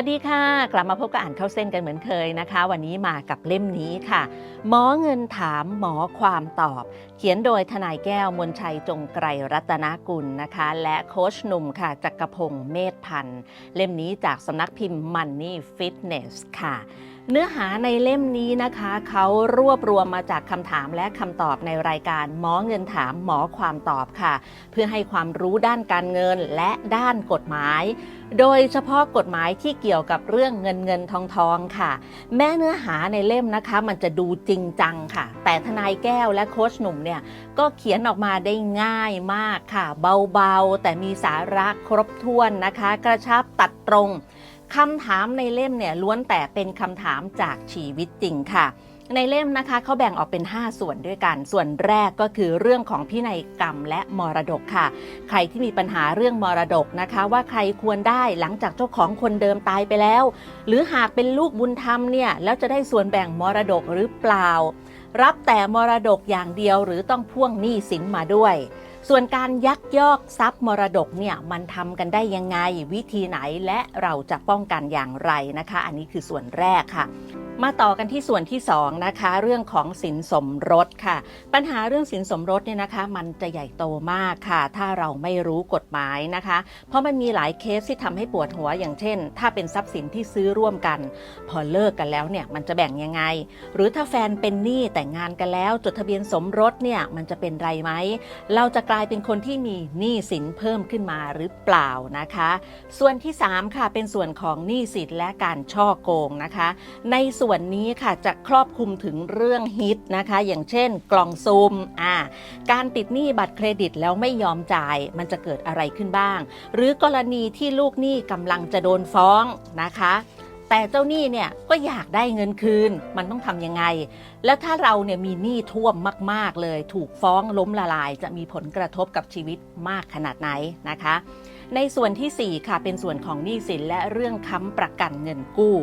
วัสดีค่ะ กลับมาพบกับอ่านเข้าเส้นกันเหมือนเคยนะคะ วันนี้มากับเล่มนี้ค่ะ หมอเงินถามหมอความตอบ เขียนโดยทนายแก้วมนชัยจงไกรรัตนกุลนะคะ และโคชหนุ่มค่ะจักรพงศ์เมธพันธ์เล่มนี้จากสำนักพิมพ์ Money Fitness ค่ะเนื้อหาในเล่มนี้นะคะ เขารวบรวมมาจากคำถามและคำตอบในรายการหมอเงินถามหมอความตอบค่ะ เพื่อให้ความรู้ด้านการเงินและด้านกฎหมาย โดยเฉพาะกฎหมายที่เกี่ยวกับเรื่องเงินเงินทองทองค่ะ แม้เนื้อหาในเล่มนะคะ มันจะดูจริงจังค่ะ แต่ทนายแก้วและโค้ชหนุ่มเนี่ยก็เขียนออกมาได้ง่ายมากค่ะ เบาๆ แต่มีสาระครบถ้วนนะคะ กระชับตัดตรงคำถามในเล่มเนี่ยล้วนแต่เป็นคำถามจากชีวิตจริงค่ะ ในเล่มนะคะเขาแบ่งออกเป็น 5 ส่วนด้วยกัน ส่วนแรกก็คือเรื่องของพินัยกรรมและมรดกค่ะ ใครที่มีปัญหาเรื่องมรดกนะคะ ว่าใครควรได้หลังจากเจ้าของคนเดิมตายไปแล้ว หรือหากเป็นลูกบุญธรรมเนี่ยแล้วจะได้ส่วนแบ่งมรดกหรือเปล่า รับแต่มรดกอย่างเดียวหรือต้องพ่วงหนี้สินมาด้วยส่วนการยักยอกทรัพย์มรดกเนี่ยมันทำกันได้ยังไงวิธีไหนและเราจะป้องกันอย่างไรนะคะ อันนี้คือส่วนแรกค่ะ มาต่อกันที่ส่วนที่2นะคะเรื่องของสินสมรสค่ะ ปัญหาเรื่องสินสมรสเนี่ยนะคะ มันจะใหญ่โตมากค่ะ ถ้าเราไม่รู้กฎหมายนะคะ เพราะมันมีหลายเคสที่ทำให้ปวดหัวอย่างเช่น ถ้าเป็นทรัพย์สินที่ซื้อร่วมกัน พอเลิกกันแล้วเนี่ยมันจะแบ่งยังไง หรือถ้าแฟนเป็นหนี้แต่งงานกันแล้ว จดทะเบียนสมรสเนี่ยมันจะเป็นไรไหมเราจะกลายเป็นคนที่มีหนี้สินเพิ่มขึ้นมาหรือเปล่านะคะ ส่วนที่3ค่ะเป็นส่วนของหนี้สินและการช่อโกงนะคะ ในส่วนวนนี้ค่ะจะครอบคลุมถึงเรื่องฮิตนะคะ อย่างเช่น กล่องซูมอ่าการติดหนี้บัตรเครดิตแล้วไม่ยอมจ่าย มันจะเกิดอะไรขึ้นบ้าง หรือกรณีที่ลูกหนี้กำลังจะโดนฟ้องนะคะ แต่เจ้าหนี้เนี่ยก็อยากได้เงินคืนมันต้องทำยังไง แล้วถ้าเราเนี่ยมีหนี้ท่วมมาก ๆ เลย ถูกฟ้องล้มละลาย จะมีผลกระทบกับชีวิตมากขนาดไหนนะคะ ในส่วนทีสี่4 ค่ะเป็นส่วนของหนี้สินและเรื่องค้ำประกันเงินกู้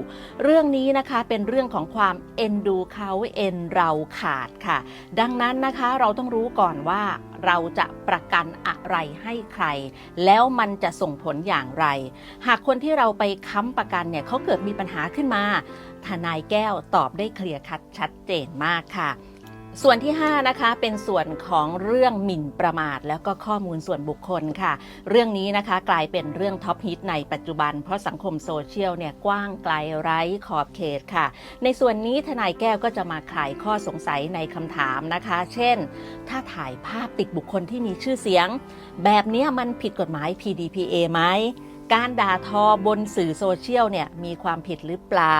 เรื่องนี้นะคะเป็นเรื่องของความเอ็นดูเขาเอ็นเราขาดค่ะ ดังนั้นนะคะเราต้องรู้ก่อนว่า เราจะประกันอะไรให้ใคร แล้วมันจะส่งผลอย่างไร หากคนที่เราไปค้ำประกันเนี่ยเขาเกิดมีปัญหาขึ้นมา ทนายแก้วตอบได้เคลียร์คัดชัดเจนมากค่ะ ส่วนที่ 5 นะคะเป็นส่วนของเรื่องหมิ่นประมาท แล้วก็ข้อมูลส่วนบุคคลค่ะ เรื่องนี้นะคะกลายเป็นเรื่องท็อปฮิตในปัจจุบัน เพราะสังคมโซเชียลเนี่ยกว้างไกลไร้ขอบเขตค่ะ ในส่วนนี้ทนายแก้วก็จะมาคลายข้อสงสัยในคำถามนะคะ เช่น ถ้าถ่ายภาพติดบุคคลที่มีชื่อเสียง แบบนี้มันผิดกฎหมาย PDPA ไหม การด่าทอบนสื่อโซเชียลเนี่ยมีความผิดหรือเปล่า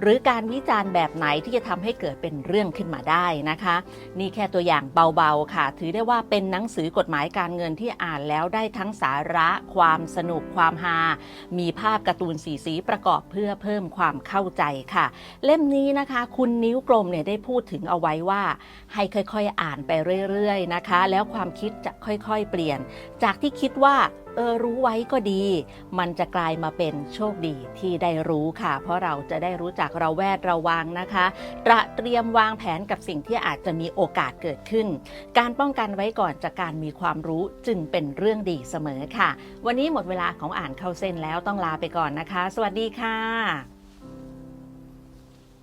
หรือการวิจารณ์แบบไหนที่จะทำให้เกิดเป็นเรื่องขึ้นมาได้นะคะ นี่แค่ตัวอย่างเบาๆค่ะ ถือได้ว่าเป็นหนังสือกฎหมายการเงินที่อ่านแล้วได้ทั้งสาระความสนุกความฮา มีภาพการ์ตูนสีสีประกอบเพื่อเพิ่มความเข้าใจค่ะ เล่มนี้นะคะ คุณนิ้วกลมเนี่ยได้พูดถึงเอาไว้ว่า ให้ค่อยๆ อ่านไปเรื่อยๆนะคะ แล้วความคิดจะค่อยๆ เปลี่ยน จากที่คิดว่าเออรู้ไว้ก็ดี มันจะกลายมาเป็นโชคดีที่ได้รู้ค่ะ เพราะเราจะได้รู้จักเราแวดระวังนะคะตระเตรียมวางแผนกับสิ่งที่อาจจะมีโอกาสเกิดขึ้น การป้องกันไว้ก่อนจากการมีความรู้จึงเป็นเรื่องดีเสมอค่ะ วันนี้หมดเวลาของอ่านเข้าเส้นแล้วต้องลาไปก่อนนะคะ สวัสดีค่ะ